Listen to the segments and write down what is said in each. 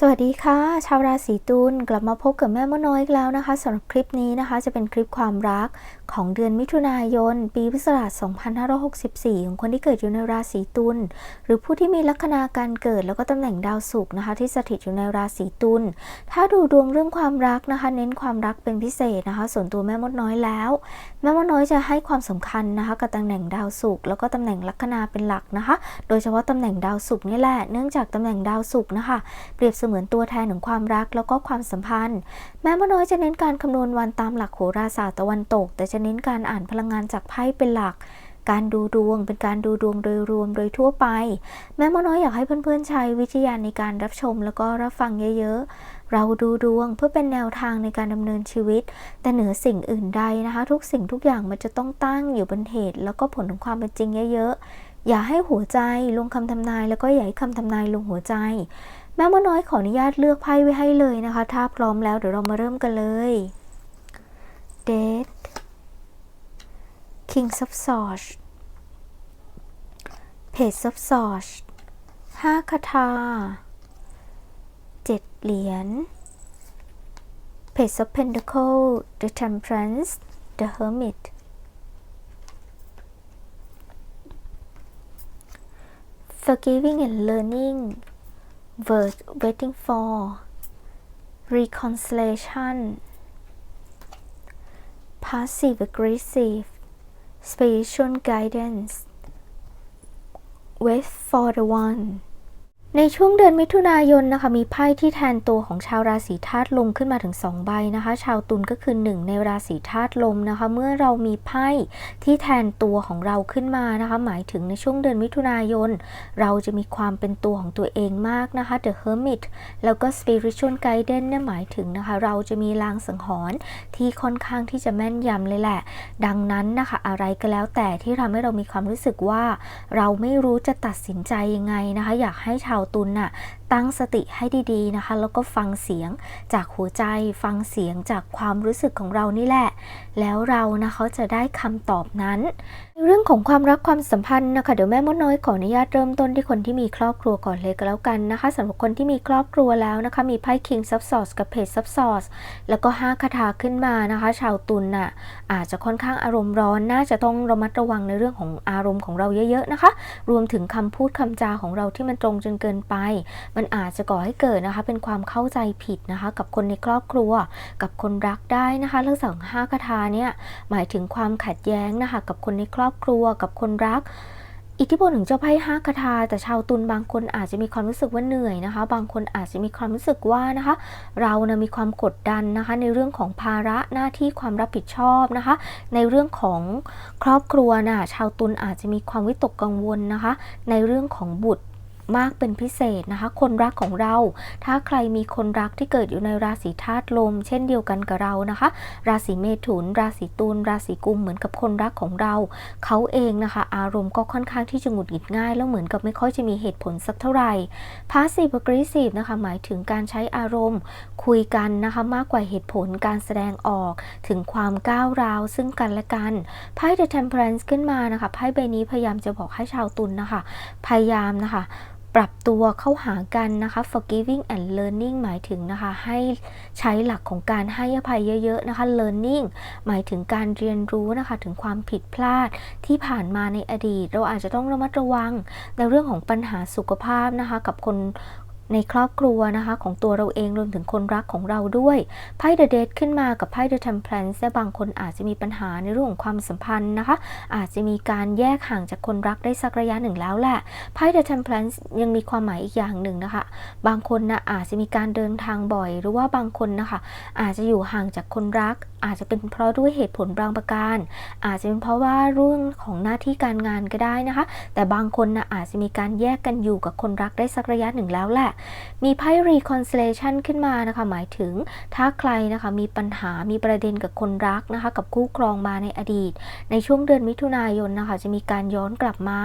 สวัสดีค่ะ ชาวราศีตุลกลับมาพบกับแม่มดน้อยอีกแล้วนะคะสำหรับคลิปนี้นะคะ จะเป็นคลิปความรักของเดือนมิถุนายน ปีพุทธศักราช 2564 ของคนที่เกิดอยู่ในราศีตุลหรือผู้ที่มีลัคนาการเกิดแล้วก็ตำแหน่งดาวศุกร์นะคะ ที่สถิตอยู่ในราศีตุลถ้าดูดวงเรื่องความรักนะคะ เน้นความรักเป็นพิเศษนะคะ ส่วนตัวแม่มดน้อยแล้ว แม่มดน้อยจะให้ความสำคัญนะคะ กับตำแหน่งดาวศุกร์แล้วก็ตำแหน่งลัคนาเป็นหลักนะคะ โดยเฉพาะตำแหน่งดาวศุกร์นี่แหละเนื่องจากตำแหน่งดาวศุกร์นะคะ เปรียบเสมือนตัวแทนของความรักแล้วก็ความสัมพันธ์ แม้มน้อยจะเน้นการคำนวณวันตามหลักโหราศาสตร์ตะวันตก แต่จะเน้นการอ่านพลังงานจากไพ่เป็นหลัก การดูดวงเป็นการดูดวงโดยรวมโดยทั่วไป แม้มน้อยอยากให้เพื่อนๆใช้วิทยาในการรับชมแล้วก็รับฟังเยอะๆ เราดูดวงเพื่อเป็นแนวทางในการดำเนินชีวิต แต่เหนือสิ่งอื่นใดนะคะ ทุกสิ่งทุกอย่างมันจะต้องตั้งอยู่บนเหตุ แล้วก็ผลของความเป็นจริงเยอะๆอย่าให้หัวใจลงคำทำนายแล้วก็อย่าให้คำทำนายลงหัวใจ แม่มดน้อยขออนุญาตเลือกไพ่ไว้ให้เลยนะคะ ถ้าพร้อมแล้วเดี๋ยวเรามาเริ่มกันเลย Dead King of Swords Page of Swords ห้าคาถาเจ็ดเหรียญ Page of Pentacles The Temperance The Hermit Forgiving and learning word waiting for reconciliation. Passive aggressive spiritual guidance wait for the one ในช่วงเดือนมิถุนายนนะคะมีไพ่ที่แทนตัวของชาวราศีธาตุลมขึ้นมาถึง 2 ใบนะคะ ชาวตุลก็คือ 1 ในราศีธาตุลมนะคะ เมื่อเรามีไพ่ที่แทนตัวของเราขึ้นมานะคะ หมายถึงในช่วงเดือนมิถุนายน เราจะมีความเป็นตัวของตัวเองมากนะคะ The Hermit แล้วก็ Spiritual Guidance เนี่ยหมายถึงนะคะ เราจะมีลางสังหรณ์ที่ค่อนข้างที่จะแม่นยำเลยแหละ ดังนั้นนะคะอะไรก็แล้วแต่ที่ทำให้เรามีความรู้สึกว่า เราไม่รู้จะตัดสินใจยังไงนะคะ อยากให้ชาวตุลน่ะตั้งสติให้ดีๆนะคะ แล้วก็ฟังเสียงจากหัวใจฟังเสียงจากความรู้สึกของเรานี่แหละ แล้วเรานะคะจะได้คำตอบนั้น เรื่องของความรักความสัมพันธ์นะคะเดี๋ยวแม่มดน้อยขออนุญาตเริ่มต้นที่คนที่มีครอบครัวก่อนเลยก็แล้วกันนะคะสำหรับคนที่มีครอบครัวแล้วนะคะ มีไพ่ King of Swords กับ Page of Swords แล้วก็5คาถาขึ้นมานะคะ ชาวตุลน่ะอาจจะค่อนข้างอารมณ์ร้อนน่าจะต้องระมัดระวังในเรื่องของอารมณ์ของเราเยอะๆนะคะ รวมถึงคำพูดคำจาของเราที่มันตรงจนเกินไป มันอาจจะก่อให้เกิดนะคะ เป็นความเข้าใจผิดนะคะ กับคนในครอบครัว กับคนรักได้นะคะเรื่องสังห้าคาถาเนี่ยหมายถึงความขัดแย้งนะคะ กับคนในครอบครัว กับคนรักอิทธิพลของเจ้าไพ่ห้าคาถาแต่ชาวตุลบางคนอาจจะมีความรู้สึกว่าเหนื่อยนะคะ บางคนอาจจะมีความรู้สึกว่านะคะ เรานะมีความกดดันนะคะ ในเรื่องของภาระหน้าที่ความรับผิดชอบนะคะ ในเรื่องของครอบครัวนะชาวตุลอาจจะมีความวิตกกังวลนะคะ ในเรื่องของบุตร มากเป็นพิเศษนะคะ คนรักของเรา ถ้าใครมีคนรักที่เกิดอยู่ในราศีธาตุลม เช่นเดียวกันกับเรานะคะ ราศีเมถุน ราศีตุลราศีกุมเหมือนกับคนรักของเรา เขาเองนะคะ อารมณ์ก็ค่อนข้างที่จะหงุดหงิดง่าย แล้วเหมือนกับไม่ค่อยจะมีเหตุผลสักเท่าไหร่ passive aggressive นะคะ หมายถึงการใช้อารมณ์ คุยกันนะคะมากกว่าเหตุผลการแสดงออก ถึงความก้าวร้าวซึ่งกันและกันไพ่ the temperance ขึ้นมานะคะไพ่ใบนี้พยายามจะบอกให้ชาวตุลนะคะ พยายามนะคะ ปรับตัวเข้าหากันนะคะ forgiving and learning หมายถึงนะคะให้ใช้หลักของการให้อภัยเยอะๆนะคะ learning หมายถึงการเรียนรู้นะคะ ถึงความผิดพลาดที่ผ่านมาในอดีต เราอาจจะต้องระมัดระวังในเรื่องของปัญหาสุขภาพนะคะ กับคน ในครอบครัวนะคะของตัวเราเองรวมถึงคนรักของเราด้วยไพ่ The Dead ขึ้นมากับไพ่ The Temperance และบางคนอาจจะมีปัญหาในเรื่องของความสัมพันธ์นะคะ อาจจะมีการแยกห่างจากคนรักได้สักระยะหนึ่งแล้วแหละไพ่ The Temperance ยังมีความหมายอีกอย่างหนึ่งนะคะ บางคนนะอาจจะมีการเดินทางบ่อย หรือว่าบางคนนะคะอาจจะอยู่ห่างจากคนรัก อาจจะเป็นเพราะด้วยเหตุผลบางประการ อาจจะเป็นเพราะว่าเรื่องของหน้าที่การงานก็ได้นะคะ แต่บางคนนะอาจจะมีการแยกกันอยู่กับคนรักได้สักระยะหนึ่งแล้วแหละมีไพ่ reconciliation ขึ้นมานะคะ หมายถึงถ้าใครนะคะมีปัญหามีประเด็นกับคนรักนะคะ กับคู่ครองมาในอดีต ในช่วงเดือนมิถุนายนนะคะ จะมีการย้อนกลับมา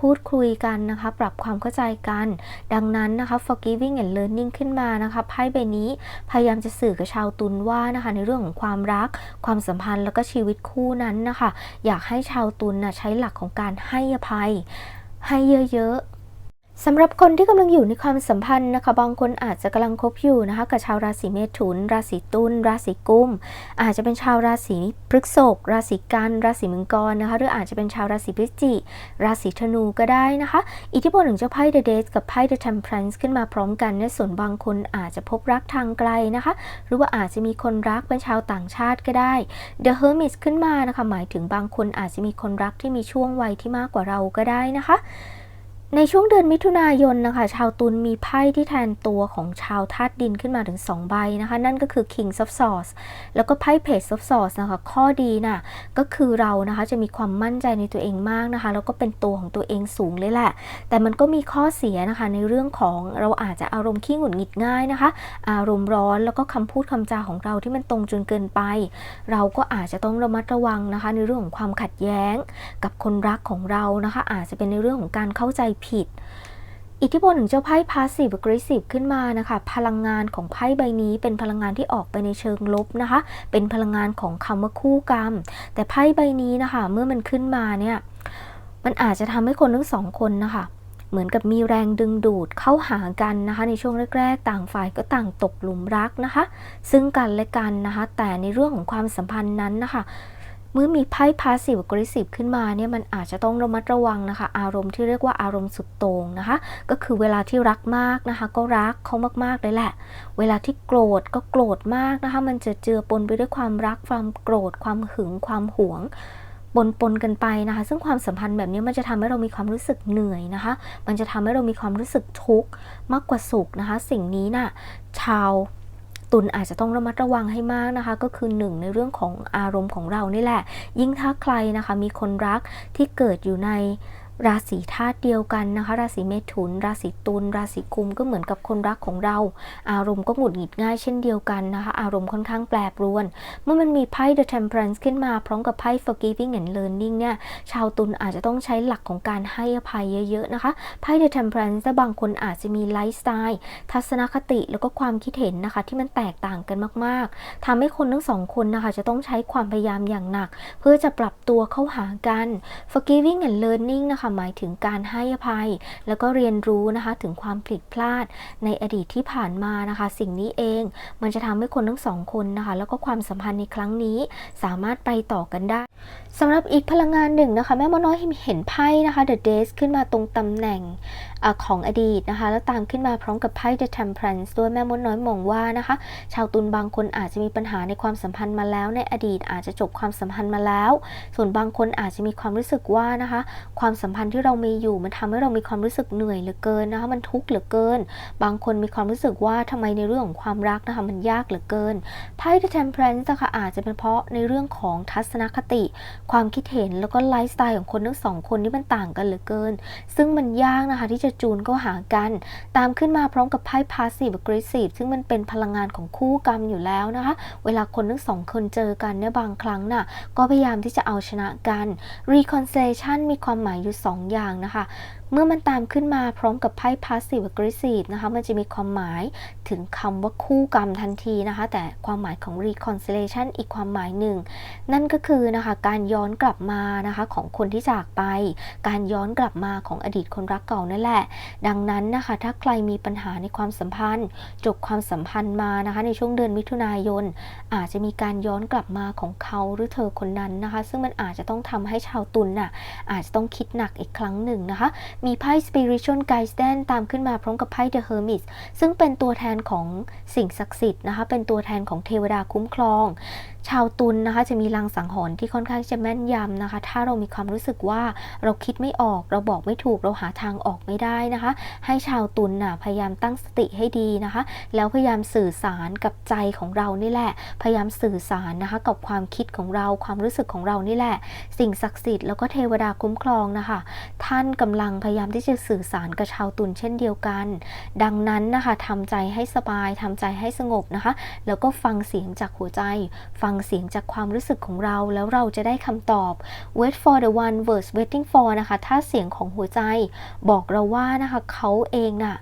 พูดคุยกันนะคะ ปรับความเข้าใจกัน ดังนั้นนะคะ forgiving and learning ขึ้นมานะคะไพ่ใบนี้พยายามจะสื่อกับชาวตุลว่านะคะ ในเรื่องของความรัก ความสัมพันธ์แล้วก็ชีวิตคู่นั้นนะคะ อยากให้ชาวตุลนะใช้หลักของการให้อภัยให้เยอะๆ สำหรับคนที่กำลังอยู่ในความสัมพันธ์นะคะ บางคนอาจจะกำลังคบอยู่นะคะกับชาวราศีเมถุน ราศีตุลราศีกุม อาจจะเป็นชาวราศีพฤษภราศีกัน ราศีมังกรนะคะหรืออาจจะเป็นชาวราศีพฤศจิกราศีธนูก็ได้นะคะ อิทธิพลของเจ้าไพ่ The Death กับไพ่ The Temperance ขึ้นมาพร้อมกันในส่วนบางคนอาจจะพบรักทางไกลนะคะ หรือว่าอาจจะมีคนรักเป็นชาวต่างชาติก็ได้ The Hermit ขึ้นมานะคะหมายถึงบางคนอาจจะมีคนรักที่มีช่วงวัยที่มากกว่าเราก็ได้นะคะ ในช่วงเดือนมิถุนายนนะคะ ชาวตุลมีไพ่ที่แทนตัวของชาวธาตุดินขึ้นมาถึง 2 ใบนะคะ นั่นก็คือ King of Swords แล้วก็ไพ่ Page of Swords นะคะ ข้อดีน่ะก็คือเรานะคะจะมีความมั่นใจในตัวเองมากนะคะ แล้วก็เป็นตัวของตัวเองสูงเลยแหละ แต่มันก็มีข้อเสียนะคะในเรื่องของเราอาจจะอารมณ์ขี้หงุดหงิดง่ายนะคะ อารมณ์ร้อนแล้วก็คำพูดคำจาของเราที่มันตรงจนเกินไป เราก็อาจจะต้องระมัดระวังนะคะ ในเรื่องของความขัดแย้ง กับคนรักของเรานะคะ อาจจะเป็นในเรื่องของการเข้าใจผิด อิทธิพลของเจ้าไพ่ passive aggressive ขึ้นมานะคะ พลังงานของไพ่ใบนี้เป็นพลังงานที่ออกไปในเชิงลบนะคะ เป็นพลังงานของคำว่าคู่กรรม แต่ไพ่ใบนี้นะคะ เมื่อมันขึ้นมาเนี่ยมันอาจจะทำให้คนทั้งสองคนนะคะเหมือนกับมีแรงดึงดูดเข้าหากันนะคะ ในช่วงแรก ๆ ต่างฝ่ายก็ต่างตกหลุมรักนะคะ ซึ่งกันและกันนะคะ แต่ในเรื่องของความสัมพันธ์นั้นนะคะ เมื่อมีไพ่ passive aggressive ขึ้นมาเนี่ยมันอาจจะต้องระมัดระวังนะคะ อารมณ์ที่เรียกว่าอารมณ์สุดโต่งนะคะ ก็คือเวลาที่รักมากนะคะ ก็รักเขามากๆเลยแหละ เวลาที่โกรธก็โกรธมากนะคะ มันจะเจือปนไปด้วยความรักความโกรธ ความหึง ความหวงปนปนกันไปนะคะ ซึ่งความสัมพันธ์แบบนี้มันจะทำให้เรามีความรู้สึกเหนื่อยนะคะ มันจะทำให้เรามีความรู้สึกทุกข์มากกว่าสุขนะคะ สิ่งนี้น่ะชาว ตุลอาจจะต้องระมัดระวังให้มากนะคะ ก็คือหนึ่งในเรื่องของอารมณ์ของเรานี่แหละ ยิ่งถ้าใครนะคะมีคนรักที่เกิดอยู่ใน ราศีธาตุเดียวกันนะคะ ราศีเมถุน ราศีตุลราศีกุมก็เหมือนกับคนรักของเรา อารมณ์ก็หงุดหงิดง่ายเช่นเดียวกันนะคะ อารมณ์ค่อนข้างแปรปรวน เมื่อมันมีไพ่ The Temperance ขึ้นมาพร้อมกับไพ่ Forgiving and Learning เนี่ยชาวตุลอาจจะต้องใช้หลักของการให้อภัยเยอะๆนะคะไพ่ The Temperance บางคนอาจจะมีไลฟ์สไตล์ทัศนคติแล้วก็ความคิดเห็นนะคะ ที่มันแตกต่างกันมากๆทำให้คนทั้งสองคนนะคะจะต้องใช้ความพยายามอย่างหนัก เพื่อจะปรับตัวเข้าหากัน Forgiving and Learning นะคะหมายถึงการให้อภัย แล้วก็เรียนรู้นะคะถึงความผิดพลาดในอดีตที่ผ่านมานะคะ สิ่งนี้เองมันจะทำให้คนทั้งสองคนนะคะ แล้วก็ความสัมพันธ์ในครั้งนี้สามารถไปต่อกันได้สำหรับอีกพลังงานหนึ่งนะคะแม่มดน้อยเห็นไพ่นะคะ The Days ขึ้นมาตรงตำแหน่งอของอดีตนะคะ แล้วตามขึ้นมาพร้อมกับไพ่ The Temperance ด้วยแม่มดน้อยมองว่านะคะ ชาวตุลบางคนอาจจะมีปัญหาในความสัมพันธ์มาแล้ว ในอดีตอาจจะจบความสัมพันธ์มาแล้ว ส่วนบางคนอาจจะมีความรู้สึกว่านะคะ ความสัมพันธ์ที่เรามีอยู่มันทำให้เรามีความรู้สึกเหนื่อยเหลือเกินนะคะมันทุกข์เหลือเกิน บางคนมีความรู้สึกว่าทำไมในเรื่องของความรักนะคะมันยากเหลือเกินไพ่ The Temperance นะคะอาจจะเป็นเพราะในเรื่องของทัศนคติ ความคิดเห็นแล้วก็ไลฟ์สไตล์ของคนทั้งสองคนที่มันต่างกันเหลือเกิน ซึ่งมันยากนะคะที่จะจูนเข้าหากัน ตามขึ้นมาพร้อมกับไพ่ passive aggressive ซึ่งมันเป็นพลังงานของคู่กรรมอยู่แล้วนะคะ เวลาคนทั้งสองคนเจอกันเนี่ยบางครั้งน่ะก็พยายามที่จะเอาชนะกัน reconciliation มีความหมายอยู่2 อย่างนะคะ เมื่อมันตามขึ้นมาพร้อมกับไพ่ passive aggressive นะคะ มันจะมีความหมายถึงคำว่าคู่กรรมทันทีนะคะ แต่ความหมายของ reconciliation อีกความหมายหนึ่ง นั่นก็คือนะคะการย้อนกลับมานะคะของคนที่จากไป การย้อนกลับมาของอดีตคนรักเก่านั่นแหละ ดังนั้นนะคะถ้าใครมีปัญหาในความสัมพันธ์ จบความสัมพันธ์มานะคะในช่วงเดือนมิถุนายน อาจจะมีการย้อนกลับมาของเขาหรือเธอคนนั้นนะคะ ซึ่งมันอาจจะต้องทำให้ชาวตุลน่ะอาจจะต้องคิดหนักอีกครั้งหนึ่งนะคะมีไพ่ spiritual guidance ตามขึ้นมาพร้อมกับไพ่ the hermit ซึ่งเป็นตัวแทนของสิ่งศักดิ์สิทธิ์นะคะ เป็นตัวแทนของเทวดาคุ้มครอง ชาวตุลนะคะจะมีลังสังหรณ์ที่ค่อนข้างจะแม่นยำนะคะ ถ้าเรามีความรู้สึกว่าเราคิดไม่ออก เราบอกไม่ถูกเราหาทางออกไม่ได้นะคะ ให้ชาวตุลน่ะพยายามตั้งสติให้ดีนะคะ แล้วพยายามสื่อสารกับใจของเรานี่แหละ พยายามสื่อสารนะคะ กับความคิดของเราความรู้สึกของเรานี่แหละ สิ่งศักดิ์สิทธิ์แล้วก็เทวดาคุ้มครองนะคะ ท่านกำลังพยายามที่จะสื่อสารกับชาวตุลเช่นเดียวกัน ดังนั้นนะคะทำใจให้สบายทำใจให้สงบนะคะ แล้วก็ฟังเสียงจากหัวใจฟังเสียงจากความรู้สึกของเรา แล้วเราจะได้คำตอบ wait for the one verse waiting for นะคะ ถ้าเสียงของหัวใจ บอกเราว่านะคะเขาเองน่ะ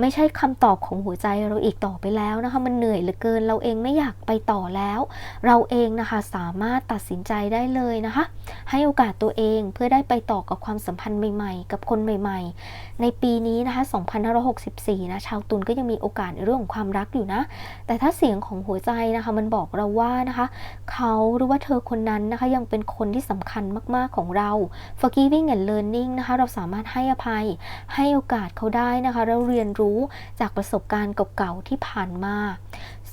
ไม่ใช่คำตอบของหัวใจเราอีกต่อไปแล้วนะคะมันเหนื่อยเหลือเกิน เราเองไม่อยากไปต่อแล้ว เราเองนะคะสามารถตัดสินใจได้เลยนะคะ ให้โอกาสตัวเองเพื่อได้ไปต่อกับความสัมพันธ์ใหม่ๆ กับคนใหม่ๆ ในปีนี้นะคะ2564 นะชาวตุลก็ยังมีโอกาสในเรื่องของความรักอยู่นะ แต่ถ้าเสียงของหัวใจนะคะมันบอกเราว่านะคะ เขาหรือว่าเธอคนนั้นนะคะยังเป็นคนที่สำคัญมากๆของเรา forgiving and learning นะคะเราสามารถให้อภัยให้โอกาสเขาได้นะคะแล้วเรียนรู้จากประสบการณ์เก่าๆที่ผ่านมา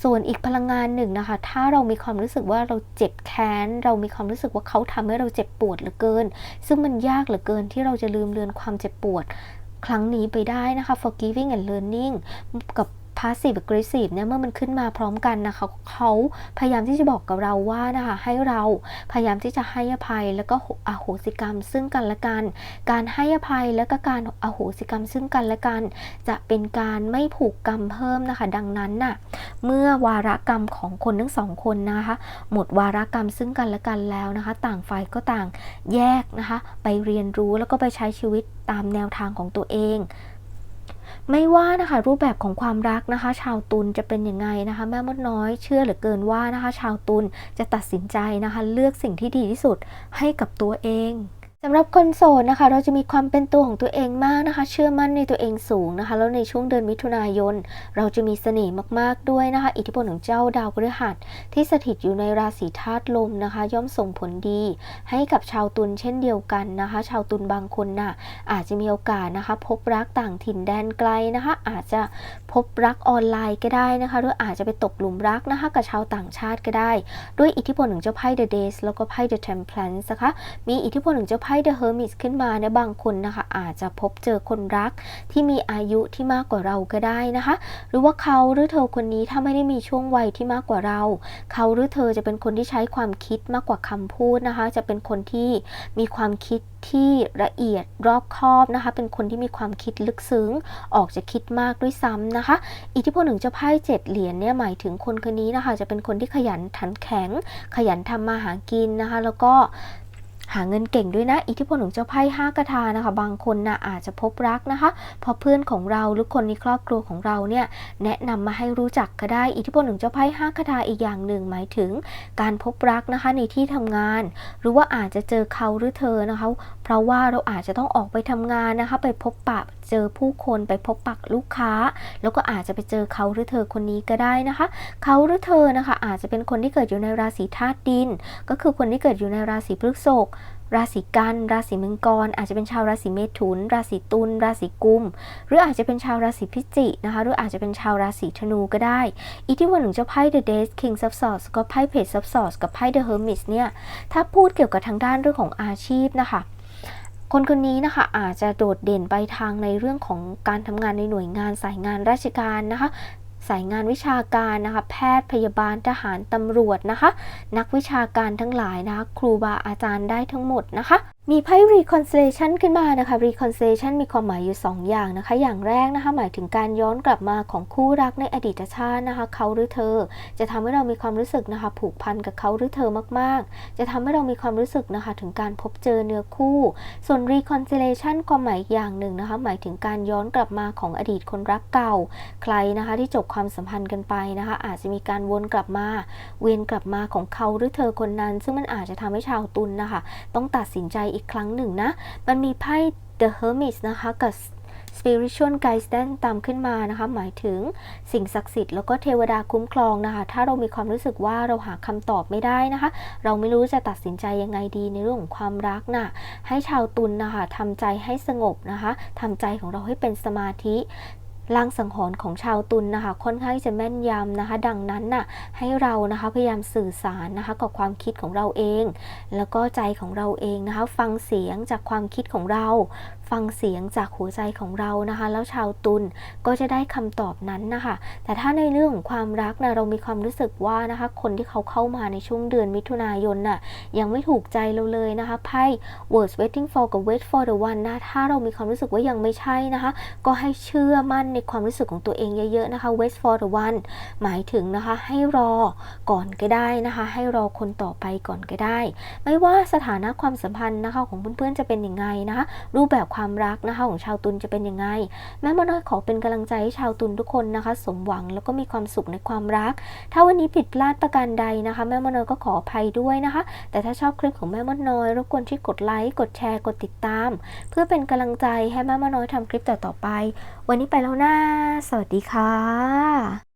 ส่วนอีกพลังงานหนึ่งนะคะ ถ้าเรามีความรู้สึกว่าเราเจ็บแค้น เรามีความรู้สึกว่าเขาทำให้เราเจ็บปวดเหลือเกิน ซึ่งมันยากเหลือเกินที่เราจะลืมเลือนความเจ็บปวด ครั้งนี้ไปได้นะคะ forgiving and learning กับ passive aggressive เนี่ยเมื่อมันขึ้นมาพร้อมกันนะคะเขาพยายามที่จะบอกกับเราว่านะคะให้เราพยายามที่จะให้อภัยแล้วก็อโหสิกรรมซึ่งกันและกัน การให้อภัยแล้วก็การอโหสิกรรมซึ่งกันและกัน จะเป็นการไม่ผูกกรรมเพิ่มนะคะ ดังนั้นน่ะเมื่อวาระกรรมของคนทั้งสองคนนะคะ หมดวาระกรรมซึ่งกันและกันแล้วนะคะ ต่างฝ่ายก็ต่างแยกนะคะ ไปเรียนรู้แล้วก็ไปใช้ชีวิตตามแนวทางของตัวเอง ไม่ว่านะคะรูปแบบของความรักนะคะ ชาวตุลจะเป็นยังไงนะคะ แม่มดน้อยเชื่อเหลือเกินว่านะคะ ชาวตุลจะตัดสินใจนะคะ เลือกสิ่งที่ดีที่สุดให้กับตัวเอง สำหรับคนโสดนะคะ เราจะมีความเป็นตัวของตัวเองมากนะคะ เชื่อมั่นในตัวเองสูงนะคะ แล้วในช่วงเดือนมิถุนายน เราจะมีเสน่ห์มากๆด้วยนะคะ อิทธิพลของเจ้าดาวพฤหัสที่สถิตอยู่ในราศีธาตุลมนะคะ ย่อมส่งผลดี ให้กับชาวตุลเช่นเดียวกันนะคะ ชาวตุลบางคนน่ะอาจจะมีโอกาสนะคะ พบรักต่างถิ่นแดนไกลนะคะ อาจจะพบรักออนไลน์ก็ได้นะคะ หรืออาจจะไปตกหลุมรักนะคะกับชาวต่างชาติก็ได้ ด้วยอิทธิพลของเจ้าไพ่ The Days แล้วก็ไพ่ The Temperance นะคะ มีอิทธิพลของเจ้าไพ่ The Hermit ขึ้นมาเนี่ยบางคนนะคะ อาจจะพบเจอคนรักที่มีอายุที่มากกว่าเราก็ได้นะคะ หรือว่าเขาหรือเธอคนนี้ถ้าไม่ได้มีช่วงวัยที่มากกว่าเรา เขาหรือเธอจะเป็นคนที่ใช้ความคิดมากกว่าคำพูดนะคะ จะเป็นคนที่มีความคิดที่ละเอียดรอบคอบนะคะ เป็นคนที่มีความคิดลึกซึ้ง ออกจะคิดมากด้วยซ้ำนะคะ อิทธิพลของเจ้าไพ่เจ็ดเหรียญเนี่ยหมายถึงคนคนนี้นะคะ จะเป็นคนที่ขยันขันแข็ง ขยันทำมาหากินนะคะ แล้วก็ หาเงินเก่งด้วยนะ อิทธิพลของเจ้าไพ่ห้ากระทานะคะ บางคนนะอาจจะพบรักนะคะเพราะเพื่อนของเราหรือคนในครอบครัวของเราเนี่ยแนะนำมาให้รู้จักก็ได้ อิทธิพลของเจ้าไพ่ห้ากระทาอีกอย่างหนึ่งหมายถึง การพบรักนะคะในที่ทำงาน หรือว่าอาจจะเจอเขาหรือเธอนะคะ เพราะว่าเราอาจจะต้องออกไปทำงานนะคะ ไปพบปะเจอผู้คนไปพบปะลูกค้า แล้วก็อาจจะไปเจอเขาหรือเธอคนนี้ก็ได้นะคะ เขาหรือเธอนะคะ อาจจะเป็นคนที่เกิดอยู่ในราศีธาตุดิน ก็คือคนที่เกิดอยู่ในราศีพฤษภราศีกัน ราศีมังกร อาจจะเป็นชาวราศีเมถุน ราศีตุล ราศีกุม หรืออาจจะเป็นชาวราศีพิจิกนะคะ หรืออาจจะเป็นชาวราศีธนูก็ได้ อิทธิพลของเจ้าไพ่ The Days King of Swords ก็ไพ่ Page of Swords กับไพ่ The Hermit เนี่ย ถ้าพูดเกี่ยวกับทางด้านเรื่องของอาชีพนะคะ คนคนนี้นะคะอาจจะโดดเด่นไปทางในเรื่องของการทำงานในหน่วยงานสายงานราชการนะคะ สายงานวิชาการนะคะแพทย์พยาบาลทหารตำรวจนะคะ นักวิชาการทั้งหลายนะคะครูบาอาจารย์ได้ทั้งหมดนะคะ มีไพ่ reconciliation ขึ้นมานะคะ reconciliation มีความหมายอยู่ 2 อย่างนะคะ อย่างแรกนะคะ หมายถึงการย้อนกลับมาของคู่รักในอดีตชาตินะคะ เขาหรือเธอ จะทำให้เรามีความรู้สึกนะคะ ผูกพันกับเขาหรือเธอมาก ๆ จะทำให้เรามีความรู้สึกนะคะ ถึงการพบเจอเนื้อคู่ ส่วน reconciliation ความหมายอีกอย่างหนึ่งนะคะ หมายถึงการย้อนกลับมาของอดีตคนรักเก่า ใครนะคะที่จบความสัมพันธ์กันไปนะคะ อาจจะมีการวนกลับมา เวียนกลับมาของเขาหรือเธอคนนั้น ซึ่งมันอาจจะทำให้ชาวตุลนะคะ ต้องตัดสินใจอีกครั้งหนึ่งนะ มันมีไพ่ The Hermit นะคะกับ spiritual guidance ตามขึ้นมานะคะ หมายถึงสิ่งศักดิ์สิทธิ์แล้วก็เทวดาคุ้มครองนะคะ ถ้าเรามีความรู้สึกว่าเราหาคำตอบไม่ได้นะคะ เราไม่รู้จะตัดสินใจยังไงดีในเรื่องของความรักนะ่ะให้ชาวตุลนนะคะทำใจให้สงบนะคะทำใจของเราให้เป็นสมาธิ ลางสังหรณ์ของชาวตุลนนะคะค่อนข้างจะแม่นยำนะคะ ดังนั้นน่ะให้เรานะคะพยายามสื่อสารนะคะกับความคิดของเราเอง แล้วก็ใจของเราเองนะคะ ฟังเสียงจากความคิดของเรา ฟังเสียงจากหัวใจของเรานะคะ แล้วชาวตุลก็จะได้คำตอบนั้นนะคะแต่ถ้าในเรื่องของความรักนะเรามีความรู้สึกว่านะคะ คนที่เขาเข้ามาในช่วงเดือนมิถุนายนน่ะยังไม่ถูกใจเราเลยนะคะไพ่ words waiting for กับ wait for the one นะถ้าเรามีความรู้สึกว่ายังไม่ใช่นะคะ ก็ให้เชื่อมั่นในความรู้สึกของตัวเองเยอะๆนะคะ wait for the one หมายถึงนะคะให้รอก่อนก็ได้นะคะ ให้รอคนต่อไปก่อนก็ได้ ไม่ว่าสถานะความสัมพันธ์นะคะของเพื่อนๆจะเป็นยังไงนะคะ รูปแบบความรักนะคะของชาวตุลจะเป็นยังไง แม่มดน้อยขอเป็นกำลังใจให้ชาวตุลทุกคนนะคะ สมหวังแล้วก็มีความสุขในความรัก ถ้าวันนี้ผิดพลาดประการใดนะคะ แม่มดน้อยก็ขออภัยด้วยนะคะ แต่ถ้าชอบคลิปของแม่มดน้อยรบกวนที่กดไลค์กดแชร์กดติดตาม เพื่อเป็นกำลังใจให้แม่มดน้อยทำคลิปต่อๆไป วันนี้ไปแล้วนะ สวัสดีค่ะ